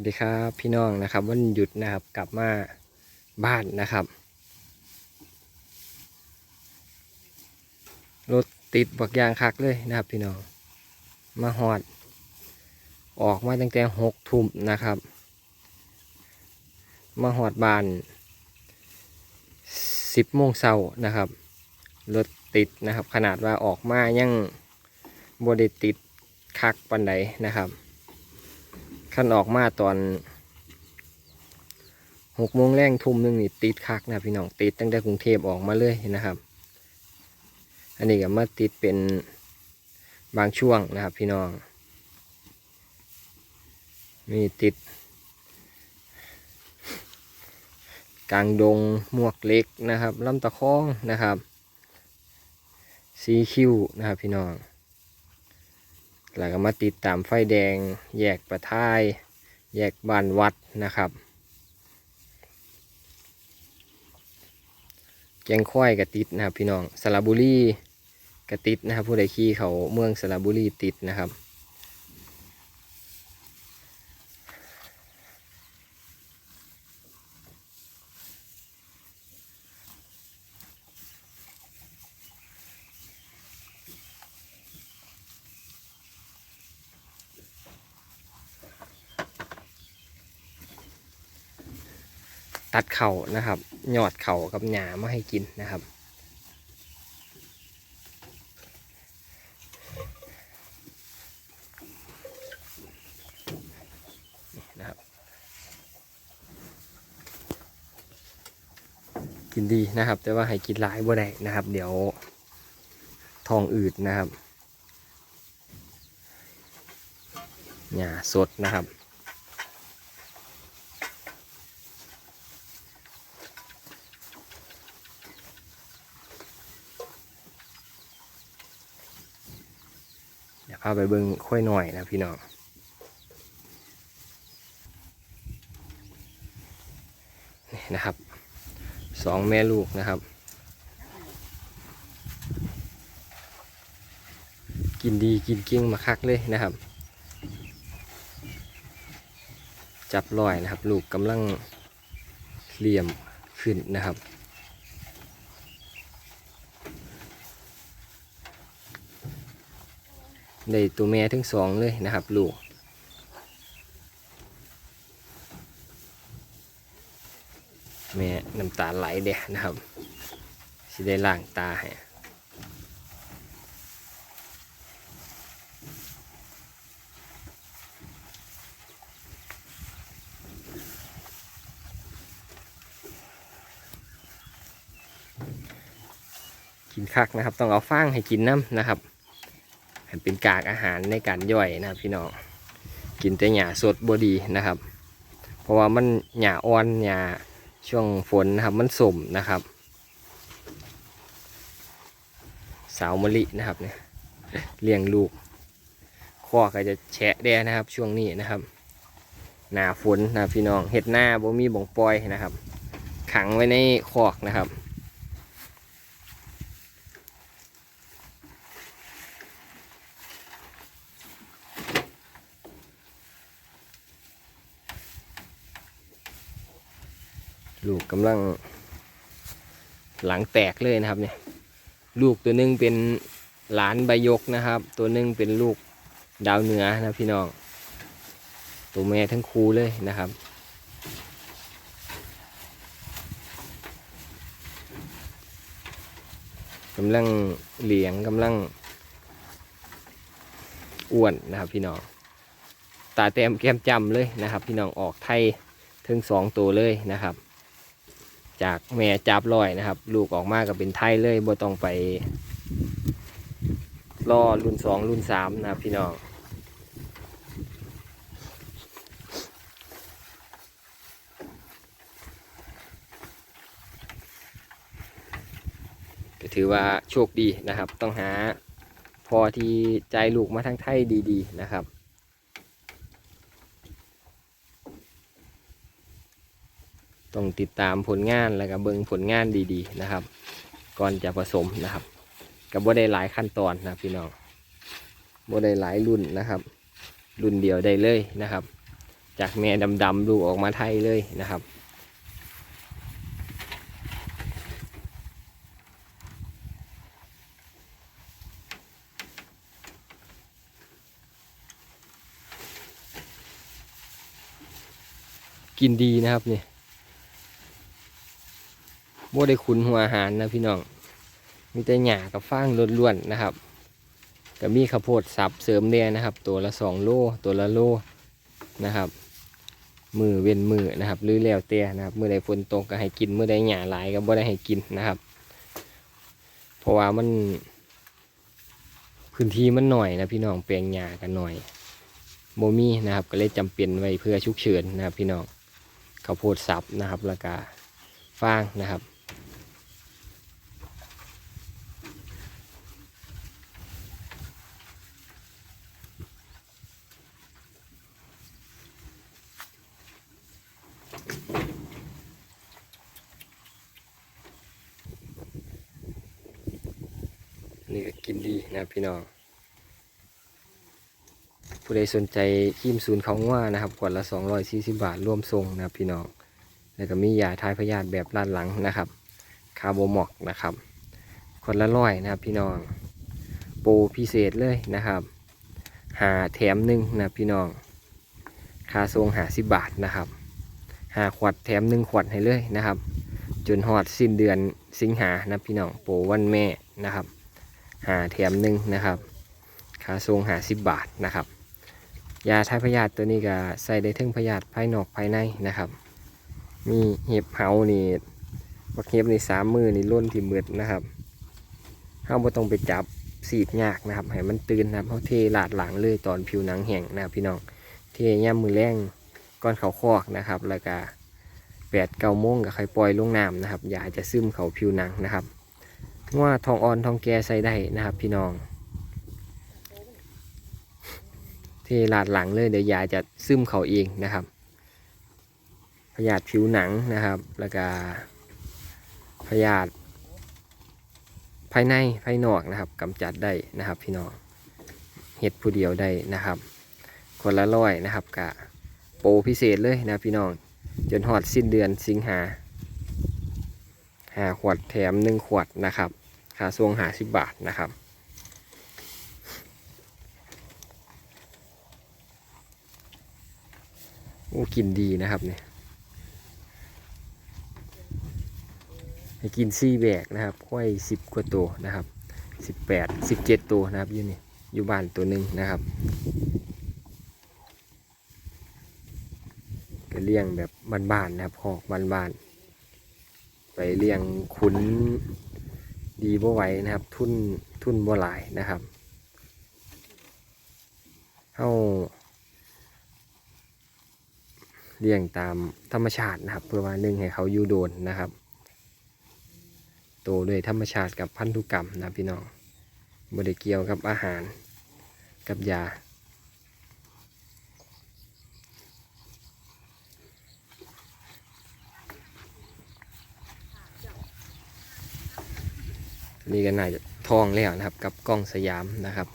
วัสดีครับพี่น้องนะครับ วันหยุดนะครับกลับมาบ้านนะครับ รถติดบักยางคักเลยนะครับ พี่น้อง มาหอด ออกมาตั้งแต่หกทุ่มนะครับ มาหอดบ้านสิบโมงเช้านะครับรถติดนะครับ ขนาดว่าออกมายังบไดติดคักปันใดนะครับ ขั้นออกมาตอนหกโมงแรงทุ่มหนึ่งนี่ติดคักนะพี่น้องติดตั้งแต่กรุงเทพออกมาเลยนะครับ อันนี้ก็มาติดเป็นบางช่วงนะครับ พี่น้อง มีติดกลางดงหมวกเล็กนะครับลำตะคองนะครับสีคิวนะครับพี่น้อง แล้วก็มาติดตามไฟแดง แยกประทาย แยกบ้านวัดนะครับแกงควายกระติดนะครับพี่น้องสระบุรีกระติดนะครับผู้ใดขี่เขาเมืองสระบุรีติดนะครับ ตัดเข่านะครับหยอดเข่ากับหญ้ามาให้กินนะครับนะครับ กินดีนะครับ แต่ว่าให้กินหลายบ่ได้นะครับ เดี๋ยวทองอืดนะครับหญ้าสดนะครับ เดี๋ยว พาไปเบิ้งค่อยหน่อยนะพี่น้องนี่นะครับสองแม่ลูกนะครับ กินดีกินเก่งมาคักเลยนะครับ จับลอยนะครับ ลูกกำลังเหลี่ยมขึ้นนะครับ ได้ตัวแม่ทั้งสองเลยนะครับ ลูก แม่น้ำตาไหลเด้นะครับสิได้ล้างตาให้กินคักนะครับ ต้องเอาฟางให้กินน้ำนะครับ เป็นกากอาหารในการย่อยนะครับพี่น้องกินแต่หญ้าสดบดีนะครับ เพราะว่ามันหญ้าอ่อนหญ้าช่วงฝนนะครับมันสมนะครับ สาวมะลินะครับเนี่ยเลี้ยงลูกข้อก็จะแฉะแดนะครับ ช่วงนี้นะครับ หนาฝนนะพี่น้องเห็ดหน้าบ่มีบ่งปล่อยนะครับ ขังไว้ในคอกนะครับ ลูกกำลัง หลังแตกเลยนะครับเนี่ย ลูกตัวหนึงเป็นหลานใบยกนะครับ ตัวหนึงเป็นลูกดาวเหนือนะพี่น้อง ตัวแม่ทั้งคู่เลยนะครับกำลังเหลียงกำลังอ้วนนะครับพี่น้องตาแต้มแก้มจำเลยนะครับ พี่น้องออกไทยถึงสองตัวเลยนะครับ จากแม่จับลอยนะครับ ลูกออกมาก็เป็นไทยเลยบ่ต้องไปรอรุ่นสองรุ่นสามนะครับพี่น้องก็ถือว่าโชคดีนะครับ ต้องหาพอที่ใจลูกมาทั้งไทยดี ๆ นะครับ ต้องติดตามผลงานแล้วก็เบิ่งผลงานดีๆนะครับ ก่อนจะผสมนะครับกับบ่ได้หลายขั้นตอนนะพี่น้องบ่ได้หลายรุ่นนะครับ รุ่นเดียวได้เลยนะครับ จากแม่ดำๆลูกออกมาไทยเลยนะครับกินดีนะครับเนี่ย บ่ได้ขุนหัวอาหารนะพี่น้อง มีแต่หญ้ากับฟางล้วนๆนะครับก็มีข้าวโพดสับเสริมแน่นะครับ ตัวละสองโลตัวละโลนะครับ มือเว้นมือนะครับหรือแล้วแต่นะครับเมื่อใดฝนตกก็ให้กินเมื่อใดหญ้าหลายก็บ่ได้ให้กินนะครับ เพราะว่ามันพื้นที่มันหน่อยนะพี่น้องแปลงหญ้ากันหน่อยโมมี่นะครับก็เลยจำเป็นไว้เพื่อฉุกเฉินนะครับพี่น้องข้าวโพดสับนะครับแล้วก็ฟางนะครับ นี่ก็กินดีนะพี่น้อง ผู้ใดสนใจครีมศูนย์เขาว่านะครับขวดละ 240 บาทร่วมทรงนะพี่น้อง แล้วก็มียาทายพยาธิแบบด้านหลังนะครับคาร์โบมอกนะครับขวดละร้อยนะครับพี่น้อง โปรพิเศษเลยนะครับ หาแถมหนึ่งนะพี่น้องค่าทรงหาสิบบาทนะครับหาขวดแถมหนึ่งขวดให้เลยนะครับ จนฮอดสิ้นเดือนสิงหานะพี่น้อง โปรวันแม่นะครับ หาแถมหนึ่งนะครับค่าทรงหาสิบบาทนะครับ ยาทายพยาธิตัวนี้ก็ใส่ได้ทั้งพยาธิภายนอกภายในนะครับ มีเห็บเฮานี่บักเห็บนี่สามมือนี่ล้นที่มืดนะครับเฮาบ่ต้องไปจับสีดยากนะครับให้มันตื่นนะครับเฮาเทลาดหลังเลยตอนผิวหนังแห้งนะครับพี่น้องเทย่ำมือแรงก้อนเขาคอกนะครับ แล้วก็แปดเก้าโมงก็ค่อยปล่อยลงน้ำนะครับอย่าจะซึมเขาผิวหนังนะครับ ว่าทองอ่อนทองแกใส่ได้นะครับ พี่น้องเทลาดหลังเลยเดี๋ยวยาจะซึมเขาเองนะครับพยาธิผิวหนังนะครับ แล้วก็พยาธิภายในภายนอกนะครับกำจัดได้นะครับ พี่น้องเห็ดผู้เดียวได้นะครับ คนละร้อยนะครับกะโปรพิเศษเลยนะพี่น้องจนหอดสิ้นเดือนสิงหา หาขวดแถมหนึ่งขวดนะครับค่าส่วงหาสิบบาทนะครับโอ้กินดีนะครับเนี่ยให้กินซี่แบกนะครับค่อยสิบกว่าตัวนะครับสิบแปดสิบเจ็ดตัวนะครับอยู่นี่อยู่บ้านตัวหนึ่งนะครับก็เลี้ยงแบบบ้านๆนะครับหอกบ้านๆ ไปเลี้ยงขุนดีบ่ไหวนะครับ ทุนทุนบ่หลายนะครับเฮาเลี้ยงตามธรรมชาตินะครับ เพื่อว่าหนึ่งให้เขาอยู่โดนนะครับโตด้วยธรรมชาติกับพันธุกรรมนะพี่น้องบ่ได้เกี่ยวกับอาหารกับยา นี่ก็น่าจะทองแล้วนะครับ กับกล้องสยามนะครับ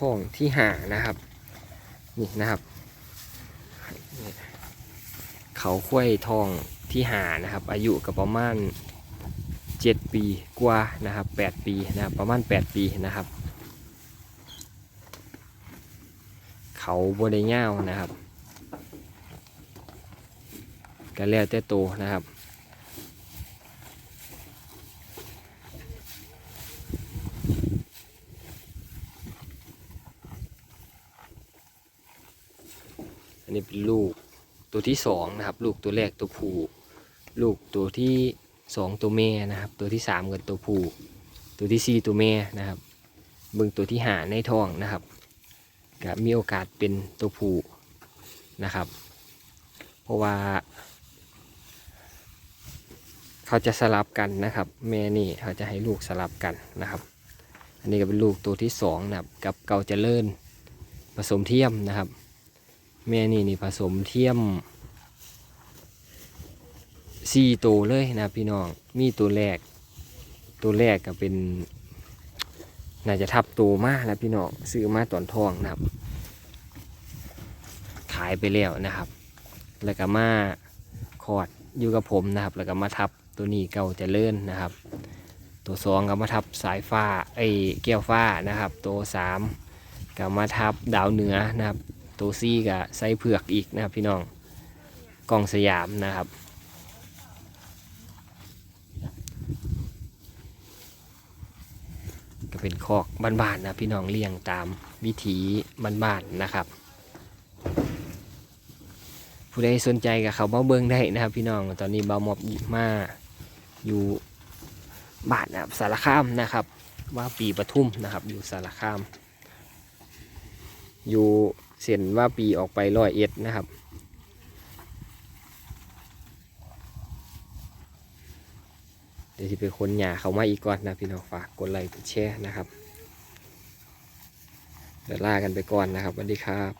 ทองที่หานะครับ นี่นะครับเขาคุ้ยทองที่หานะครับ อายุกับประมาณเจ็ดปีกว่านะครับแปดปีนะครับ ประมาณแปดปีนะครับ เขาบไดเง่านะครับก็แล้วแต่โตนะครับ นนี้เป็นลูกตัวที่สองนะครับ ลูกตัวแรกตัวผู้ลูกตัวที่สองตัวแม่นะครับ ตัวที่สามกับตัวผู้ตัวที่สี่ตัวแม่นะครับเบิ่งตัวที่หาในท้องนะครับก็มีโอกาสเป็นตัวผู้นะครับ เพราะว่า เขาจะสลับกันนะครับ แม่นี่เขาจะให้ลูกสลับกันนะครับ อันนี้ก็เป็นลูกตัวที่สองนะครับ กับเกาเจริญผสมเทียมนะครับ แม่นี่นี่ผสมเทียมสี่ตัวเลยนะพี่น้อง มีตัวแรก ตัวแรกก็เป็น น่าจะทับตัวมากนะพี่น้อง ซื้อมาตอนทองนะครับ ขายไปแล้วนะครับ แล้วก็มาคอดอยู่กับผมนะครับ แล้วก็มาทับตัวนี้เก่าจะเลื่อนนะครับ ตัวสองก็มาทับสายฟ้าไอ้แก้วฟ้านะครับ ตัวสามก็มาทับดาวเหนือนะครับ ตัวซี่ก็ไส้เผือกอีกนะครับพี่น้องกองสยามนะครับ ก็เป็นคอกบ้านๆนะพี่น้องเลี้ยงตามวิถีบ้านๆนะครับ ผู้ใดสนใจกับเขามาเบิ้งได้นะครับ พี่น้องตอนนี้เบามอบมาอยู่บ้านนะครับสารคามนะครับ ว่าปีปทุมนะครับ อยู่สารคาม อยู่ เส้นว่าปีออกไปร้อยเอ็ดนะครับ เดี๋ยวที่ไปคนหยาเขามาอีกก่อนนะพี่น้องฝากกดไลค์กดแชร์นะครับเดี๋ยวลากันไปก่อนนะครับสวัสดีครับ